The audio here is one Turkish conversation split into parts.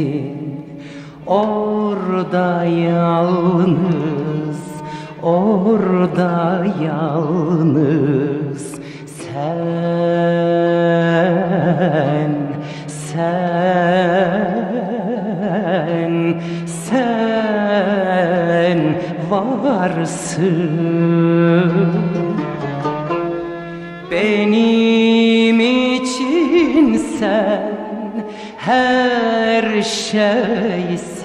sensin Orada yalnız, orada yalnız sen, sen, sen varsın. Benim için sen her şeysin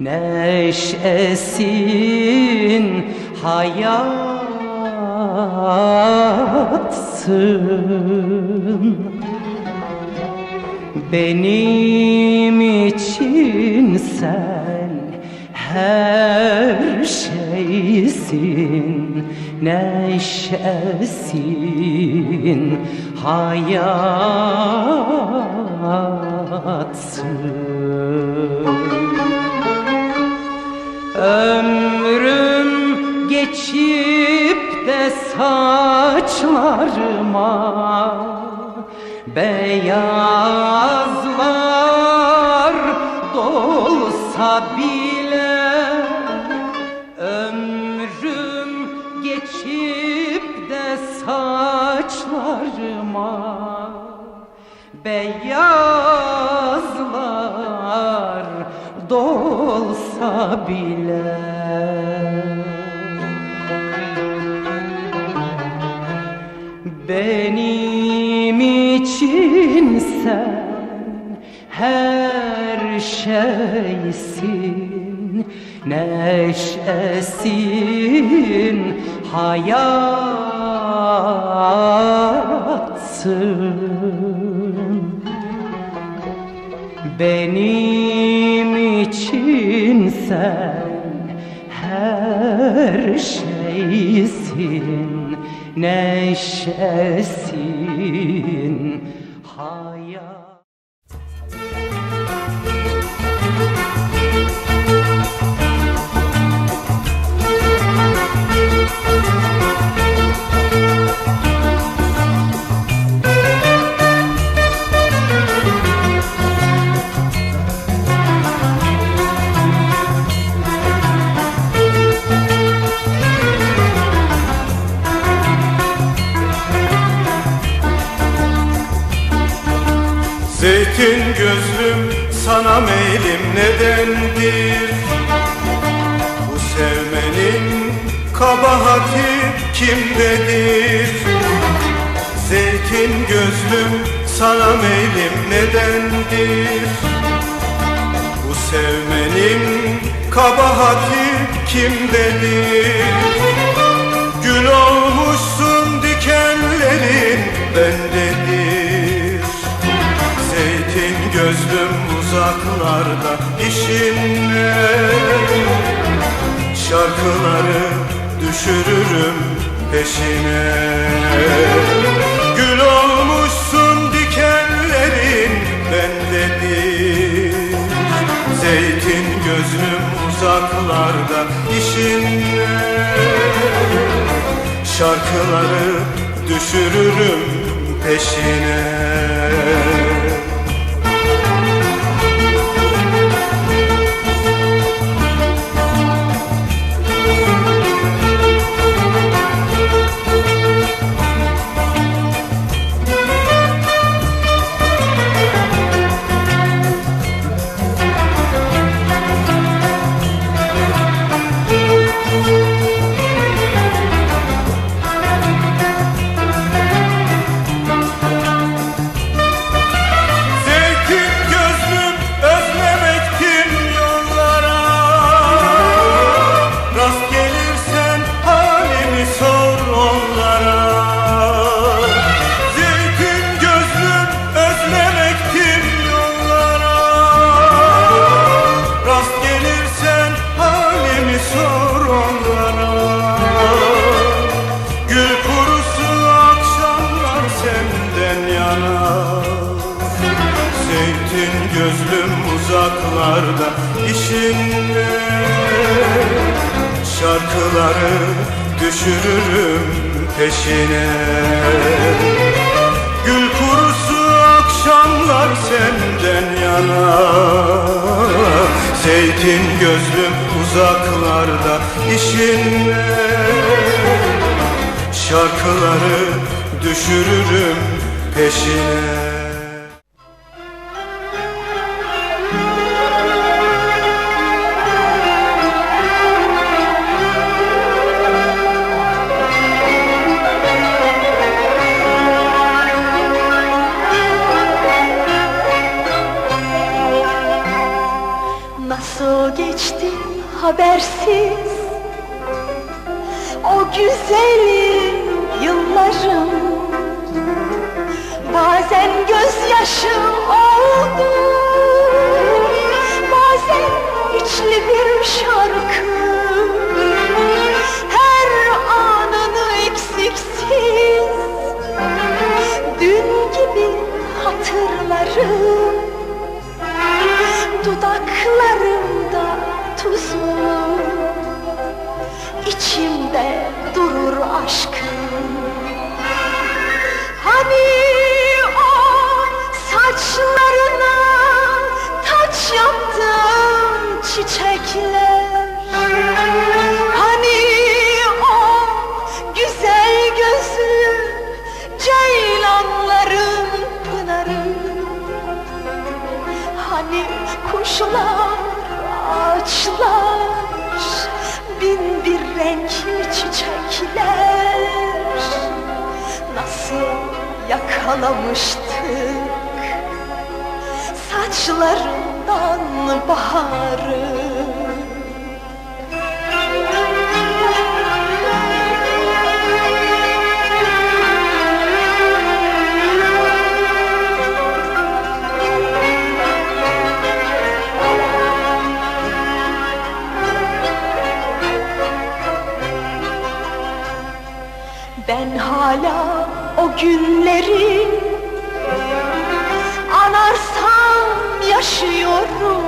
Neşesin, hayatsın. Benim için sen her şeysin Neşesin, Ömrüm geçip de saçlarıma Beyazlar dolsa bile bile. Benim için sen her şeysin Neşesin, hayatsın. Benim sen her şeysin Neşesin hayat sana meylim nedendir? Bu sevmenin kabahati kimdedir? Zeytin gözlüm sana meylim nedendir? Bu sevmenin kabahati kimdedir? Gül olmuşsun dikenlerin bendedir gözlüm uzaklarda işin ne Şarkıları düşürürüm peşine. Gül olmuşsun dikenlerin bendedir Zeytin gözlüm uzaklarda işin ne Şarkıları düşürürüm peşine yollarda işinde Şarkıları düşürürüm peşine Gül kurusu akşamlar senden yana Zeytin gözlüm uzaklarda işinle Şarkıları düşürürüm peşine yakalamıştık. Saçlarından baharı. Ben hala günleri Anarsam yaşıyorum.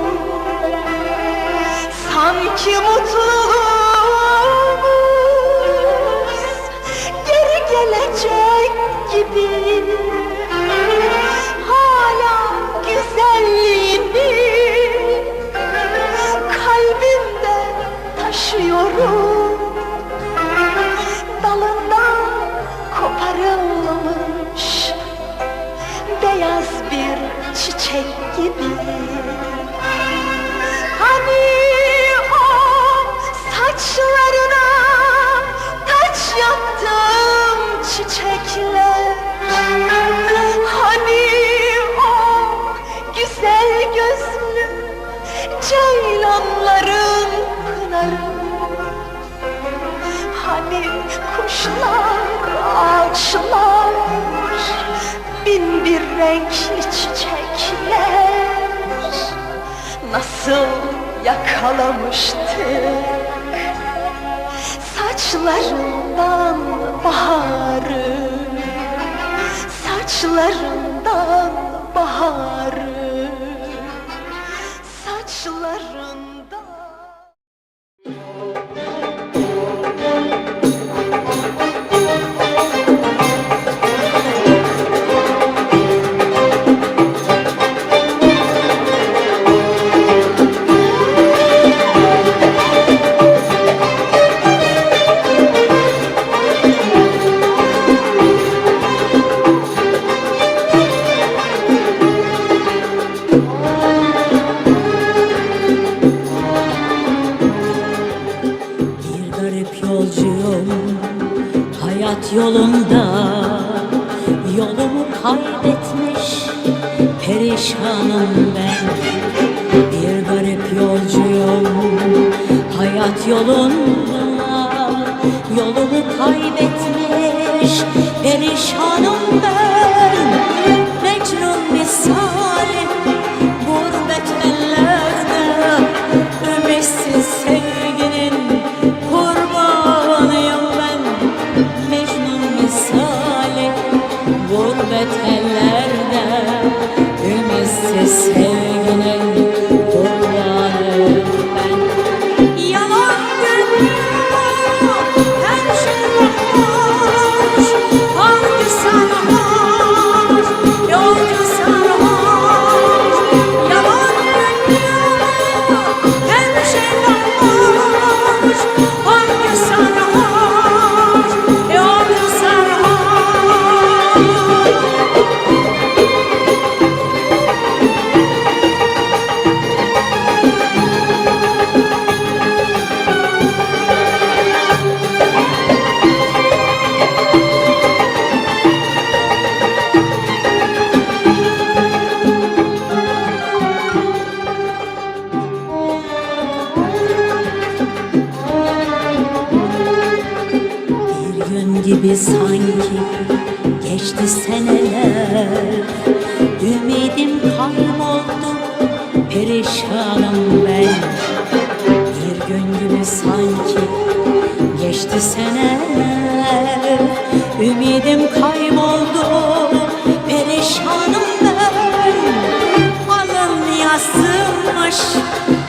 Sanki mutluluğumuz Geri gelecek gibi. Hala güzelliğini Kalbimde taşıyorum. Ağaçlar, ağaçlar Bin bir renkli çiçekler. Nasıl yakalamıştık Saçlarından baharı Saçlarından hep yolcuyum Hayat yolunda. Yolumu kaybetmiş Perişanım ben. Bir garip yolcuyum Hayat yolunda. Yolumu kaybetmiş Perişan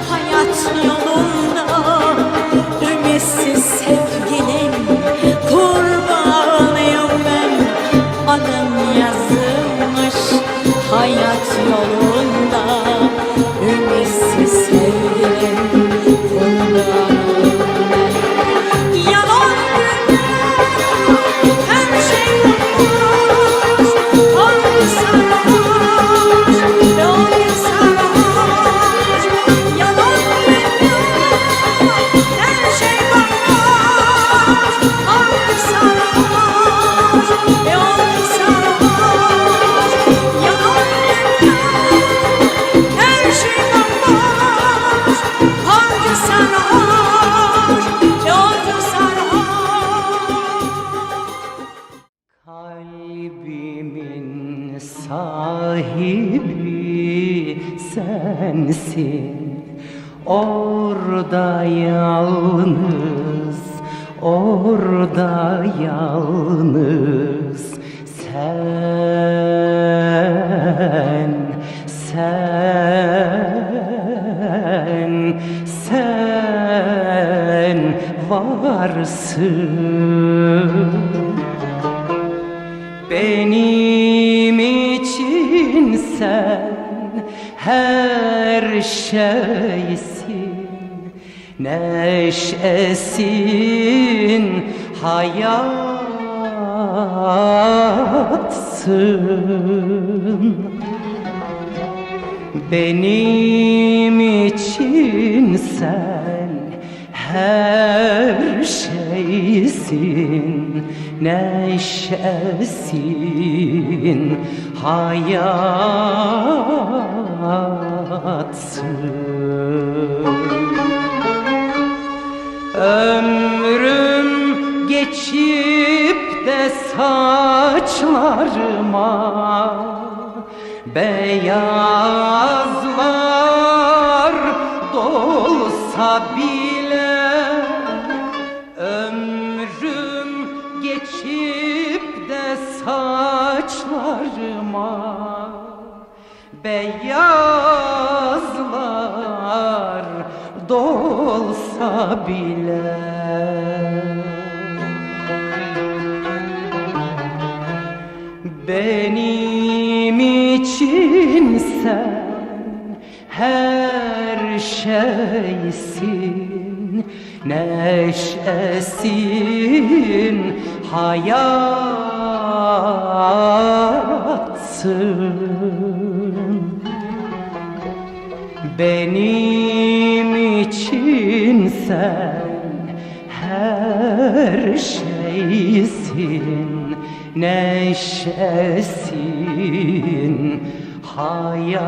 hayat Orada yalnız, orada yalnız Sen, sen, sen varsın. Benim için sen her şeysin Neşesin, hayatsın. Benim için sen her şeysin. Neşesin, hayatsın Ömrüm geçip de saçlarıma Beyazlar dolsa bile Ömrüm geçip de saçlarıma Beyazlar dolsa bile. Benim için sen her şeysin Neşesin, hayatsın. İçin sen her şeysin Neşesin hayat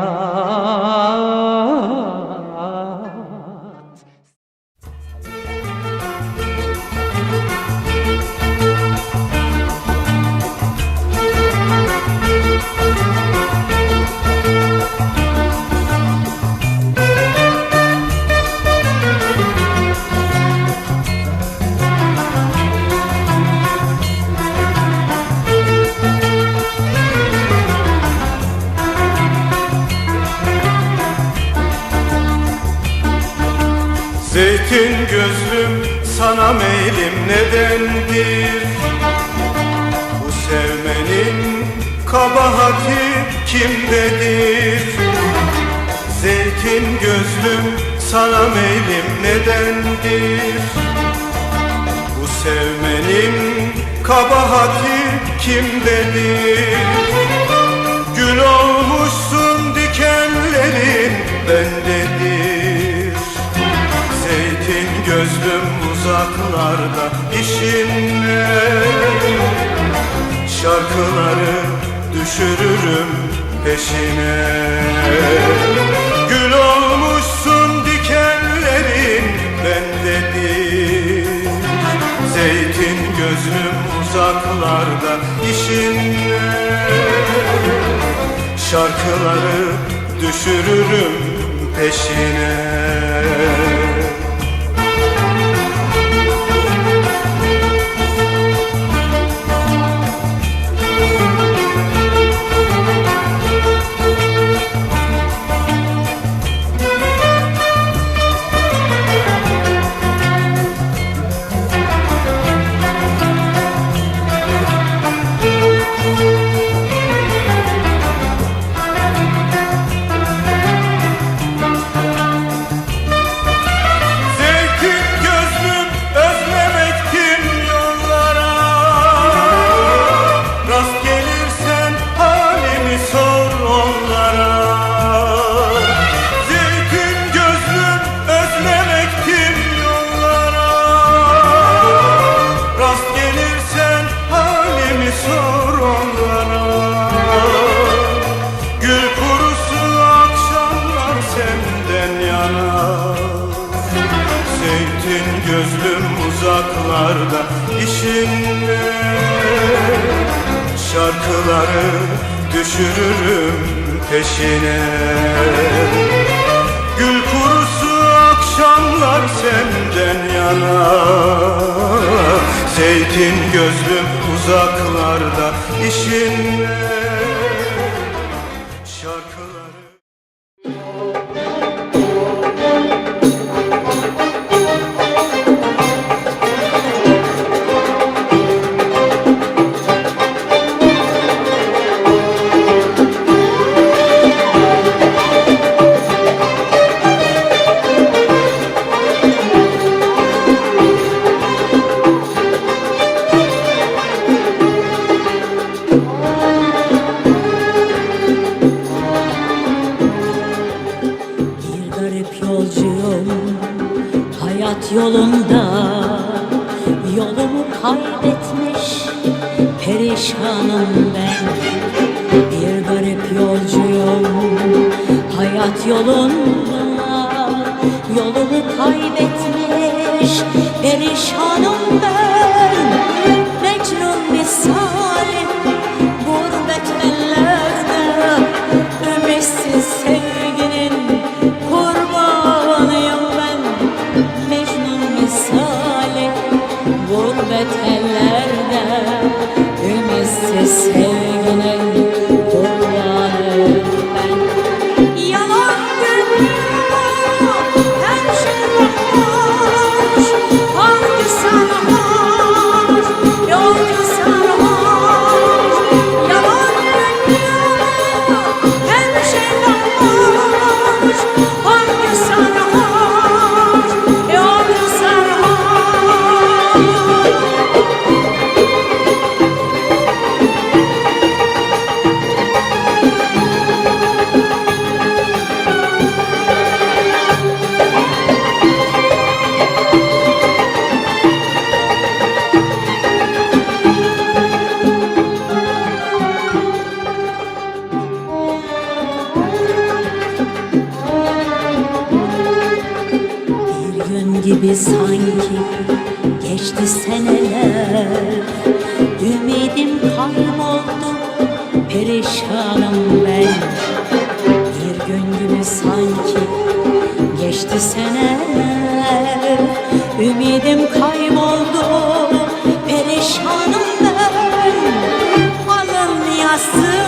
Zeytin gözlüm sana meylim nedendir? Bu sevmenin kabahati kimdedir? Zeytin gözlüm sana meylim nedendir? Bu sevmenin kabahati kimdedir? Gül olmuşsun dikenlerin bendedir Gözlüm uzaklarda işinle Şarkıları düşürürüm peşine. Gül olmuşsun dikenlerin bende değil. Zeytin gözlüm uzaklarda işinle. Şarkıları düşürürüm peşine. Yılanları düşürürüm peşine. Gül kurusu akşamlar senden yana. Zeytin gözlüm uzaklarda işinle Yolunda yolumu kaybetmiş Perişanım ben. Bir garip yolcuyum Hayat yolunda yolumu kaybetmiş Perişanım